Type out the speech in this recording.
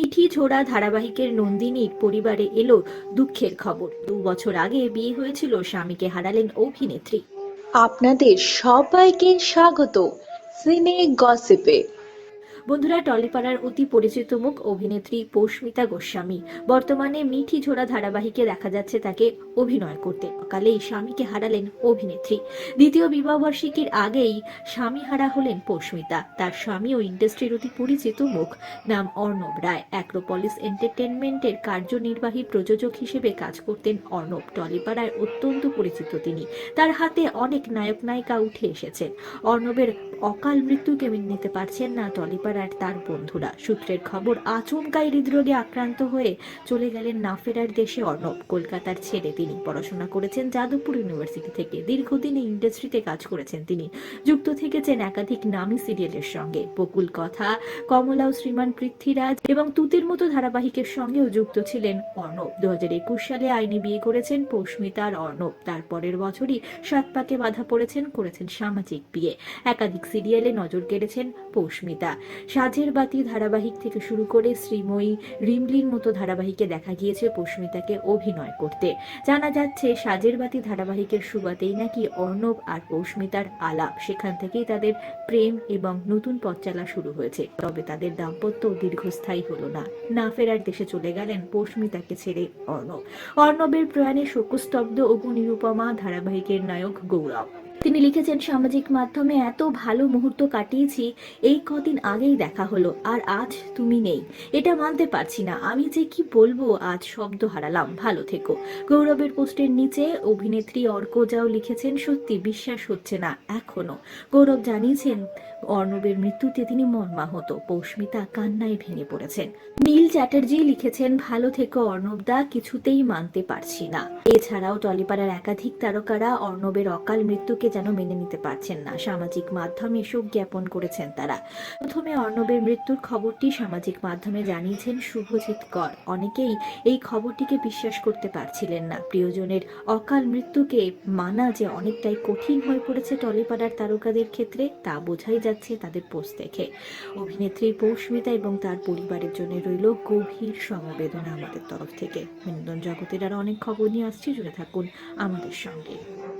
মিঠি ঝোড়া ধারাবাহিকের নন্দিনীর পরিবারে এলো দুঃখের খবর। দু বছর আগে বিয়ে হয়েছিল স্বামীকে হারালেন অভিনেত্রী। আপনাদের সবাইকে স্বাগত। সিনে গসিপে। বন্ধুরা, টলিপাড়ার অতি পরিচিত মুখ অভিনেত্রী পৌষ্মিতা গোস্বামী। বর্তমানে মিঠি ঝোড়া ধারাবাহিকে দেখা যাচ্ছে তাকে অভিনয় করতে। সকালেই স্বামীকে হারালেন অভিনেত্রী। দ্বিতীয় বিবাহবার্ষিকীর আগেই স্বামী হারা হলেন পৌষ্মিতা। তার স্বামী ও ইন্ডাস্ট্রির অতি পরিচিত মুখ। নাম অর্ণব রায়। অ্যাক্রোপলিস এন্টারটেনমেন্টের কার্যনির্বাহী প্রযোজক হিসেবে কাজ করতেন অর্ণব। টলিপাড়ায় অত্যন্ত পরিচিত তিনি। তার হাতে অনেক নায়ক নায়িকা উঠে এসেছেন। অর্ণবের অকাল মৃত্যুকে মেনে নিতে পারছেন না টলিপাড়ার তার বন্ধুরা। সূত্রের খবর, আচমকাই হৃদরোগে আক্রান্ত হয়ে চলে গেলেন না ফেরার দেশে অর্ণব। কলকাতার ছেড়ে তিনি। পড়াশোনা করেছেন যাদবপুর ইউনিভার্সিটি থেকে। দীর্ঘদিন ইন্ডাস্ট্রিতে কাজ করেছেন তিনি। যুক্ত থেকেছেন একাধিক নামী সিরিয়ালের সঙ্গে। বকুল কথা, কমলা ও শ্রীমান পৃথ্বীরাজ এবং তুতির মতো ধারাবাহিকের সঙ্গেও যুক্ত ছিলেন অর্ণব। দু হাজার একুশ সালে আইনি বিয়ে করেছেন পৌষ্মিতা আর অর্ণব। তার পরের বছরই সাত পাকে বাধা পড়েছেন, করেছেন সামাজিক বিয়ে। একাধিক সিরিয়ালে নজর কেড়েছেন পৌষ্মিতা। সাজের বাতি ধারাবাহিক থেকে শুরু করে শ্রীময়ী রিমলির মতো ধারাবাহিকে দেখা গিয়েছে পৌষ্মিতাকে অভিনয় করতে। জানা যাচ্ছে, সাজের বাতি ধারাবাহিকের সুবাদেই নাকি অর্ণব আর পৌষ্মিতার আলাপ। সেখান থেকেই তাদের প্রেম এবং নতুন পথ চলা শুরু হয়েছে। তবে তাদের দাম্পত্য দীর্ঘস্থায়ী হলো না। না ফেরার দেশে চলে গেলেন পৌষ্মিতাকে ছেড়ে অর্ণব। অর্ণবের প্রয়াণে শোকস্তব্ধ অপু নিরুপমা ধারাবাহিকের নায়ক গৌরব। তিনি লিখেছেন, সামাজিক মাধ্যমে এত ভালো মুহূর্ত কাটিয়েছি, এই কদিন আগেই দেখা হলো, আর আজ তুমি নেই। এটা মানতে পারছি না। আমি যে কি বলব, আজ শব্দ হারালাম। ভালো থেকো। গৌরবের পোস্টের নিচে অভিনেত্রী অর্কজাও লিখেছেন, সত্যি বিশ্বাস হচ্ছে না, এখনও। গৌরব জানিয়েছেন, অর্ণবের মৃত্যুতে তিনি মর্মাহত। পৌষ্মিতা কান্নায় ভেঙে পড়েছেন। নীল চ্যাটার্জি লিখেছেন, ভালো থেকো অর্ণব দা কিছুতেই মানতে পারছি না। এছাড়াও টলিপাড়ার একাধিক তারকারা অর্ণবের অকাল মৃত্যুকে যেন মেনে নিতে পারছেন না। সামাজিক মাধ্যমে শোক জ্ঞাপন করেছেন তারা। প্রথমে অর্ণবের মৃত্যুর খবরটি সামাজিক মাধ্যমে জানিয়েছেন শুভজিৎ কর। অনেকেই এই খবরটিকে বিশ্বাস করতে পারছিলেন না। প্রিয়জনের অকাল মৃত্যুকে মানা যে অনেকটাই কঠিন হয়ে পড়েছে টলিপাড়ার তারকাদের ক্ষেত্রে, তা বোঝাই যাচ্ছে তাদের পোস্ট দেখে। অভিনেত্রী পৌষ্মিতা এবং তার পরিবারের জন্য রইল গভীর সমবেদনা আমাদের তরফ থেকে। বিনোদন জগতের আরও অনেক খবর নিয়ে আসছি। জুড়ে থাকুন আমাদের সঙ্গে।